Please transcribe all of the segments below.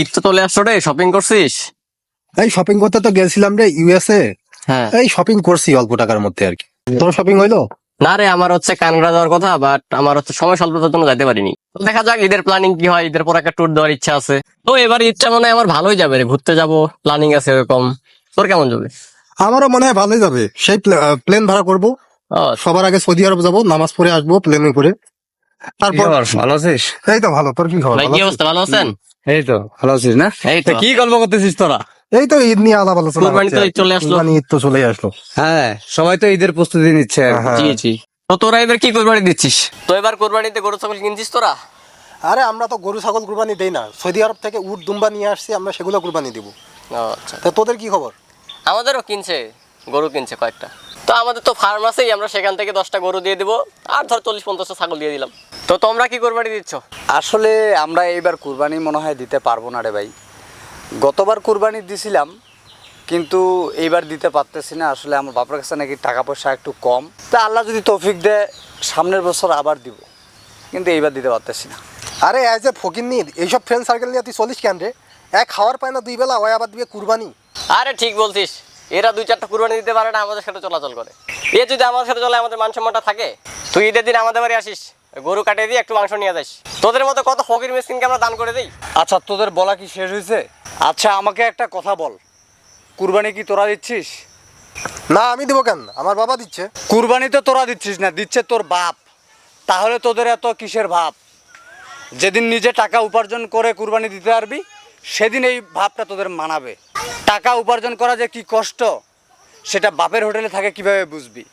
ঈদ তো চলে আসছো রে শপিং করছিস? এই শপিং করতে তো গেছিলাম রে ইউএসএ হ্যাঁ। এই শপিং করছি অল্প টাকার মধ্যে আর কি। তোর শপিং হইল? না রে আমার হচ্ছে কানগড়া যাওয়ার কথা বাট আমার হচ্ছে সময় স্বল্পতার জন্য যাইতে পারিনি। তো দেখা যাক ঈদের প্ল্যানিং কি হয় ঈদের পর একটা ট্যুর দেওয়ার ইচ্ছা আছে। তো এবার ঈদটা মনে হয় আমার ভালোই যাবে রে ঘুরতে যাব প্ল্যানিং আছে এরকম তোর কেমন যাবে? আমারও মনে হয় ভালোই যাবে। সেই প্লেন ভাড়া করব। সবার আগে সৌদি আরব যাব নামাজ পড়ে আসব প্লেনে করে। তারপর ভালো আছিস? এই তো ভালো তোর কি খবর? কি অবস্থা? ভালো আছেন? এই তো ভালো আছিস না? এই তো কি গল্প করতেছিস তোরা? এই তো ঈদ নিয়ে আলাপ আলোচনা কুরবানি তো চলে আসলো। কুরবানি ঈদ তো চলেই আসলো। হ্যাঁ সবাই তো ঈদের প্রস্তুতি নিচ্ছে। হ্যাঁ। জি জি। তো তোরা এবার কি কোরবানি দিচ্ছিস? তো এবার কোরবানিতে গরু ছাগল কিনছিস তোরা? আরে আমরা তো গরু ছাগল কুরবানি দেই না। সৌদি আরব থেকে উট দুম্বা নিয়ে আসছি আমরা সেগুলো কুরবানি দিব। আচ্ছা। তা তোদের কি খবর? আমাদেরও কিনছে গরু কিনছে কয়েকটা। তো আমাদের তো ফার্ম আছেই আমরা সেখান থেকে দশটা গরু দিয়ে দিব। আর ধর চল্লিশ পঞ্চাশটা ছাগল দিয়ে দিলাম। তো তোমরা কি কোরবানি দিচ্ছ? আসলে আমরা এইবার কুরবানি মনে হয় দিতে পারব না রে ভাই। গতবার কুরবানি দিছিলাম কিন্তু এইবার দিতে পারতেছি না। আসলে আমার বাবার কাছে নাকি টাকা পয়সা একটু কম। তা আল্লাহ যদি তৌফিক দেয় সামনের বছর আবার দিব। কিন্তু এইবার দিতে পারতেছি না। আরে অ্যাজ এ ফকির নিয়ে এইসব ফ্রেন্ড সার্কেল নিয়ে তুই চলিস কেন রে? এক খাওয়ার পায় না দুই বেলা ওই আবার দিবে কুরবানি। আরে ঠিক বলছিস। এরা দুই চারটা কুরবানি দিতে পারে না আমাদের সাথে চলাচল করে। এ যদি আমাদের সাথে চলে আমাদের মান সম্মানটা থাকে। তুই ঈদের দিন আমাদের বাড়ি আসিস। গরু কাটিয়ে দিয়ে একটু মাংস নিয়ে যাস। তোদের মতো কত ফকির মিসকিনকে আমরা দান করে দিই? আচ্ছা তোদের বলা কি শেষ হয়েছে? আচ্ছা আমাকে একটা কথা বল। কুরবানি কি তোরা দিচ্ছিস? না আমি দিব কেন? আমার বাবা দিচ্ছে। কুরবানি তো তোরা দিচ্ছিস না দিচ্ছে তোর বাপ। তাহলে তোদের এত কিসের ভাব? যেদিন নিজে টাকা উপার্জন করে কুরবানি দিতে পারবি সেদিন এই ভাবটা তোদের মানাবে। টাকা উপার্জন করা যে কি কষ্ট সেটা বাপের হোটেলে থাকে কীভাবে বুঝবি?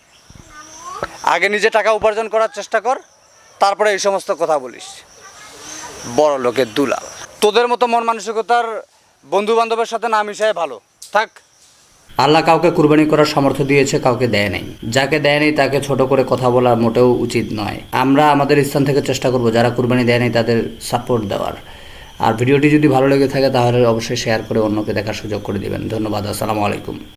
আগে নিজে টাকা উপার্জন করার চেষ্টা কর তারপরে এই সমস্ত কথা বলিস। বড় লোকের দুলাল। তোদের মতো মন মানসিকতার বন্ধু বান্ধবের সাথে না মিশায় ভালো। থাক। আল্লাহ কাউকে কুরবানি করার সামর্থ্য দিয়েছে, কাউকে দেয় নাই। যাকে দেয় নাই তাকে ছোট করে কথা বলা মোটেও উচিত নয়। আমরা আমাদের স্থান থেকে চেষ্টা করব, যারা কুরবানি দেয় নাই তাদের সাপোর্ট দেওয়ার। আর ভিডিওটি যদি ভালো লেগে থাকে তাহলে অবশ্যই শেয়ার করে অন্যকে দেখার সুযোগ করে দিবেন। ধন্যবাদ, আসসালামু আলাইকুম।